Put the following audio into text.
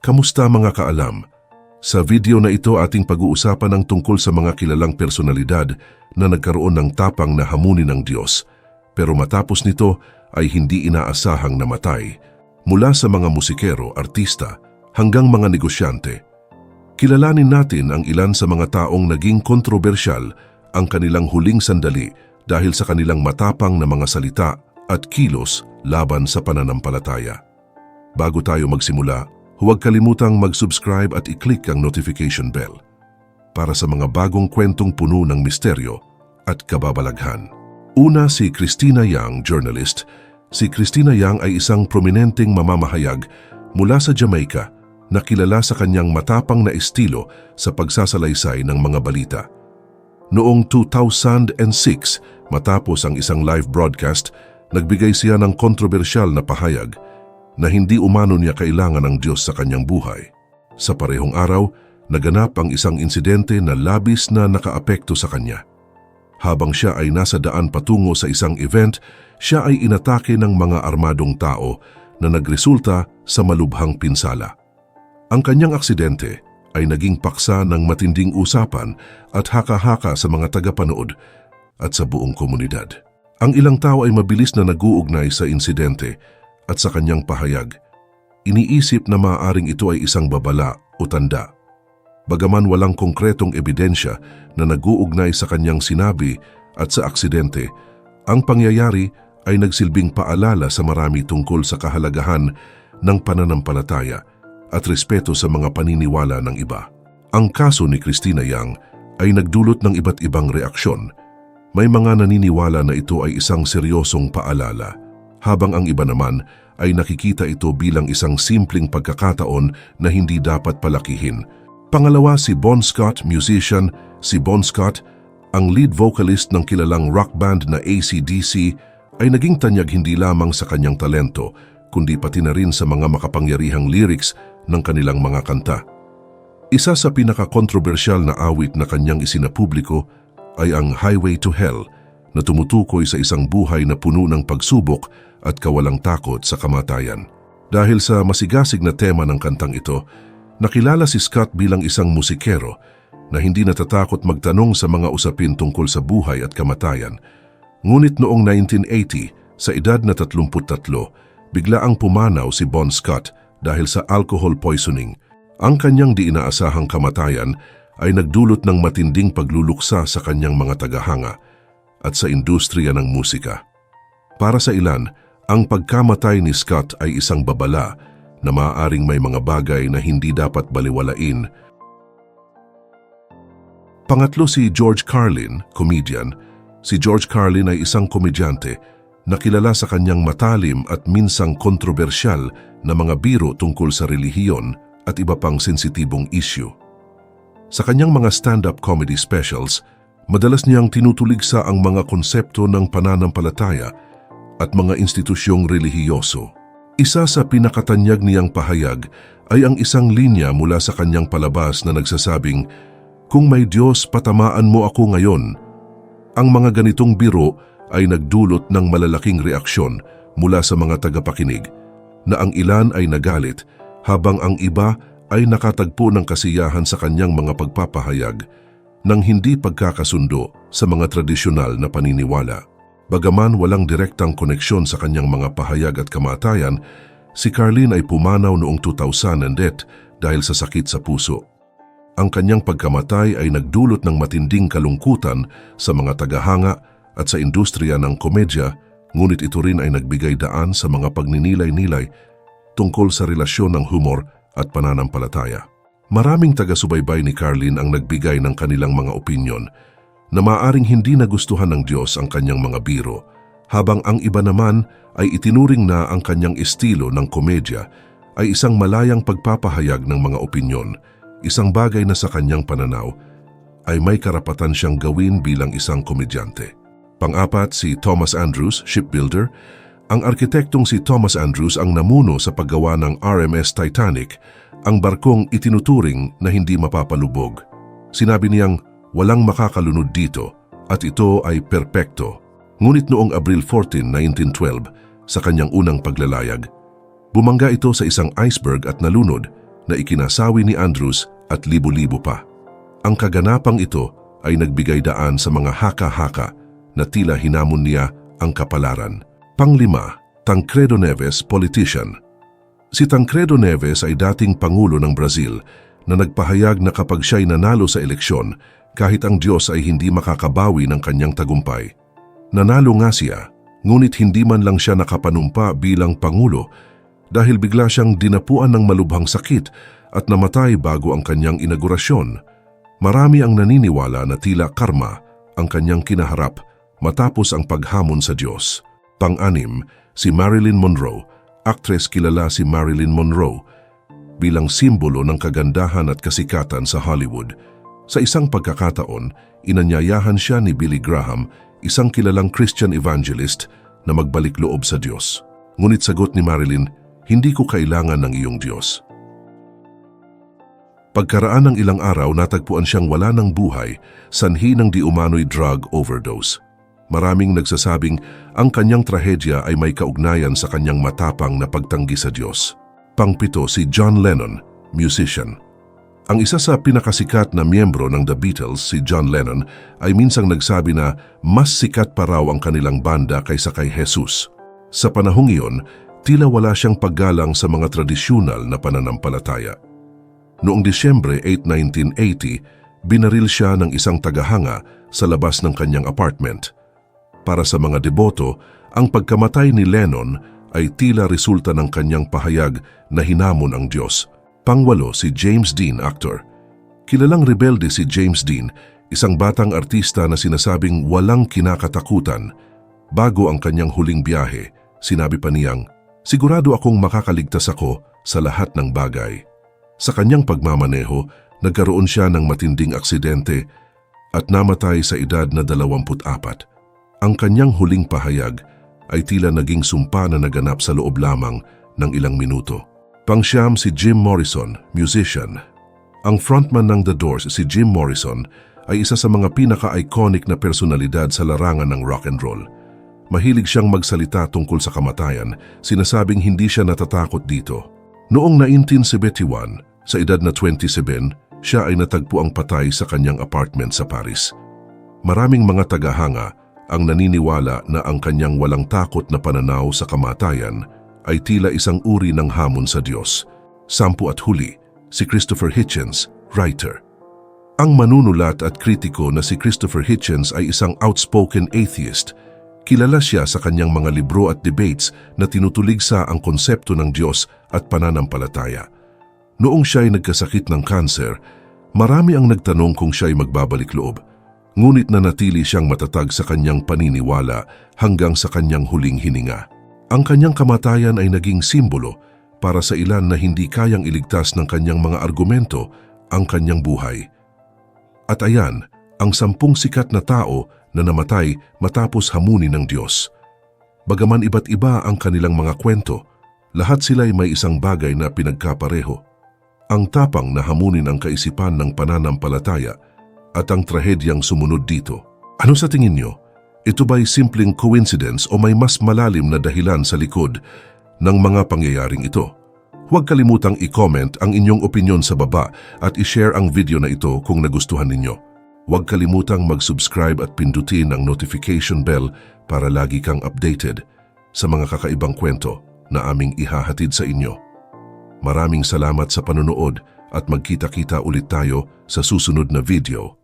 Kamusta mga kaalam? Sa video na ito ating pag-uusapan ang tungkol sa mga kilalang personalidad na nagkaroon ng tapang na hamunin ng Diyos, pero matapos nito ay hindi inaasahang namatay. Mula sa mga musikero, artista, hanggang mga negosyante. Kilalanin natin ang ilan sa mga taong naging kontrobersyal ang kanilang huling sandali dahil sa kanilang matapang na mga salita at kilos laban sa pananampalataya. Bago tayo magsimula, huwag kalimutang mag-subscribe at i-click ang notification bell para sa mga bagong kwentong puno ng misteryo at kababalaghan. Una si Christina Yang, journalist. Si Christina Yang ay isang prominenteng mamamahayag mula sa Jamaica na kilala sa kanyang matapang na estilo sa pagsasalaysay ng mga balita. Noong 2006, matapos ang isang live broadcast, nagbigay siya ng kontrobersyal na pahayag na hindi umano niya kailangan ng Diyos sa kanyang buhay. Sa parehong araw, naganap ang isang insidente na labis na nakaapekto sa kanya. Habang siya ay nasa daan patungo sa isang event, siya ay inatake ng mga armadong tao na nagresulta sa malubhang pinsala. Ang kanyang aksidente ay naging paksa ng matinding usapan at haka-haka sa mga tagapanood at sa buong komunidad. Ang ilang tao ay mabilis na naguugnay sa insidente at sa kanyang pahayag, iniisip na maaaring ito ay isang babala o tanda. Bagaman walang konkretong ebidensya na naguugnay sa kanyang sinabi at sa aksidente, ang pangyayari ay nagsilbing paalala sa marami tungkol sa kahalagahan ng pananampalataya at respeto sa mga paniniwala ng iba. Ang kaso ni Christina Yang ay nagdulot ng iba't ibang reaksyon. May mga naniniwala na ito ay isang seryosong paalala habang ang iba naman ay nakikita ito bilang isang simpleng pagkakataon na hindi dapat palakihin. Pangalawa si Bon Scott, musician. Si Bon Scott, ang lead vocalist ng kilalang rock band na AC/DC, ay naging tanyag hindi lamang sa kanyang talento, kundi pati na rin sa mga makapangyarihang lyrics ng kanilang mga kanta. Isa sa pinaka-kontrobersyal na awit na kanyang isinapubliko ay ang Highway to Hell na tumutukoy sa isang buhay na puno ng pagsubok at kawalang takot sa kamatayan. Dahil sa masigasig na tema ng kantang ito, nakilala si Scott bilang isang musikero na hindi natatakot magtanong sa mga usapin tungkol sa buhay at kamatayan. Ngunit noong 1980, sa edad na 33, bigla ang pumanaw si Bon Scott dahil sa alcohol poisoning. Ang kanyang di inaasahang kamatayan ay nagdulot ng matinding pagluluksa sa kanyang mga tagahanga at sa industriya ng musika. Para sa ilan, ang pagkamatay ni Scott ay isang babala na maaaring may mga bagay na hindi dapat baliwalain. Pangatlo si George Carlin, comedian. Si George Carlin ay isang komedyante na kilala sa kanyang matalim at minsang kontrobersyal na mga biro tungkol sa relihiyon at iba pang sensitibong issue. Sa kanyang mga stand-up comedy specials, madalas niyang tinutuligsa ang mga konsepto ng pananampalataya at mga institusyong relihiyoso. Isa sa pinakatanyag niyang pahayag ay ang isang linya mula sa kanyang palabas na nagsasabing, Kung may Diyos, patamaan mo ako ngayon. Ang mga ganitong biro ay nagdulot ng malalaking reaksyon mula sa mga tagapakinig na ang ilan ay nagalit habang ang iba ay nakatagpo ng kasiyahan sa kanyang mga pagpapahayag ng hindi pagkakasundo sa mga tradisyonal na paniniwala. Bagaman walang direktang koneksyon sa kanyang mga pahayag at kamatayan, si Carlene ay pumanaw noong 2008 dahil sa sakit sa puso. Ang kanyang pagkamatay ay nagdulot ng matinding kalungkutan sa mga tagahanga at sa industriya ng komedya, ngunit ito rin ay nagbigay daan sa mga pagninilay-nilay tungkol sa relasyon ng humor at pananampalataya. Maraming taga-subaybay ni Carlene ang nagbigay ng kanilang mga opinyon na maaring hindi nagustuhan ng Diyos ang kanyang mga biro, habang ang iba naman ay itinuring na ang kanyang estilo ng komedya ay isang malayang pagpapahayag ng mga opinyon, isang bagay na sa kanyang pananaw ay may karapatan siyang gawin bilang isang komedyante. Pang-apat si Thomas Andrews, shipbuilder. Ang arkitektong si Thomas Andrews ang namuno sa paggawa ng RMS Titanic, ang barkong itinuturing na hindi mapapalubog. Sinabi niyang, Walang makakalunod dito at ito ay perpekto. Ngunit noong Abril 14, 1912, sa kanyang unang paglalayag, bumangga ito sa isang iceberg at nalunod na ikinasawi ni Andrews at libo-libo pa. Ang kaganapang ito ay nagbigay daan sa mga haka-haka na tila hinamon niya ang kapalaran. Panglima, Tancredo Neves, politician. Si Tancredo Neves ay dating Pangulo ng Brazil na nagpahayag na kapag siya'y nanalo sa eleksyon, kahit ang Diyos ay hindi makakabawi ng kanyang tagumpay. Nanalo nga siya, ngunit hindi man lang siya nakapanumpa bilang Pangulo dahil bigla siyang dinapuan ng malubhang sakit at namatay bago ang kanyang inaugurasyon. Marami ang naniniwala na tila karma ang kanyang kinaharap matapos ang paghamon sa Diyos. Pang-anim, si Marilyn Monroe, aktres kilala si Marilyn Monroe, bilang simbolo ng kagandahan at kasikatan sa Hollywood. Sa isang pagkakataon, inanyayahan siya ni Billy Graham, isang kilalang Christian evangelist, na magbalik loob sa Diyos. Ngunit sagot ni Marilyn, hindi ko kailangan ng iyong Diyos. Pagkaraan ng ilang araw, natagpuan siyang wala ng buhay, sanhi ng di umano'y drug overdose. Maraming nagsasabing ang kanyang trahedya ay may kaugnayan sa kanyang matapang na pagtanggi sa Diyos. Pangpito si John Lennon, musician. Ang isa sa pinakasikat na miyembro ng The Beatles, si John Lennon, ay minsang nagsabi na mas sikat pa raw ang kanilang banda kaysa kay Jesus. Sa panahong iyon, tila wala siyang paggalang sa mga tradisyonal na pananampalataya. Noong Disyembre 8, 1980, binaril siya ng isang tagahanga sa labas ng kanyang apartment. Para sa mga deboto, ang pagkamatay ni Lennon ay tila resulta ng kanyang pahayag na hinamon ang Diyos. Pangwalo si James Dean, actor. Kilalang rebelde si James Dean, isang batang artista na sinasabing walang kinakatakutan. Bago ang kanyang huling biyahe, sinabi pa niyang, Sigurado akong makakaligtas ako sa lahat ng bagay. Sa kanyang pagmamaneho, nagkaroon siya ng matinding aksidente at namatay sa edad na 24. Ang kanyang huling pahayag ay tila naging sumpa na naganap sa loob lamang ng ilang minuto. Pangsyam si Jim Morrison, musician. Ang frontman ng The Doors, si Jim Morrison, ay isa sa mga pinaka-iconic na personalidad sa larangan ng rock and roll. Mahilig siyang magsalita tungkol sa kamatayan, sinasabing hindi siya natatakot dito. Noong 1971, sa edad na 27, siya ay natagpo ang patay sa kanyang apartment sa Paris. Maraming mga tagahanga ang naniniwala na ang kanyang walang takot na pananaw sa kamatayan ay tila isang uri ng hamon sa Diyos. Sampu at huli, si Christopher Hitchens, writer. Ang manunulat at kritiko na si Christopher Hitchens ay isang outspoken atheist. Kilala siya sa kanyang mga libro at debates na tinutuligsa ang konsepto ng Diyos at pananampalataya. Noong siya ay nagkasakit ng kanser, marami ang nagtanong kung siya ay magbabalik loob. Ngunit nanatili siyang matatag sa kanyang paniniwala hanggang sa kanyang huling hininga. Ang kanyang kamatayan ay naging simbolo para sa ilan na hindi kayang iligtas ng kanyang mga argumento ang kanyang buhay. At ayan, ang sampung sikat na tao na namatay matapos hamunin ng Diyos. Bagaman iba't iba ang kanilang mga kwento, lahat sila'y may isang bagay na pinagkapareho. Ang tapang na hamunin ang kaisipan ng pananampalataya at ang trahedyang sumunod dito. Ano sa tingin nyo? Ito ba'y simpleng coincidence o may mas malalim na dahilan sa likod ng mga pangyayaring ito? Huwag kalimutang i-comment ang inyong opinion sa baba at i-share ang video na ito kung nagustuhan ninyo. Huwag kalimutang mag-subscribe at pindutin ang notification bell para lagi kang updated sa mga kakaibang kwento na aming ihahatid sa inyo. Maraming salamat sa panonood at magkita-kita ulit tayo sa susunod na video.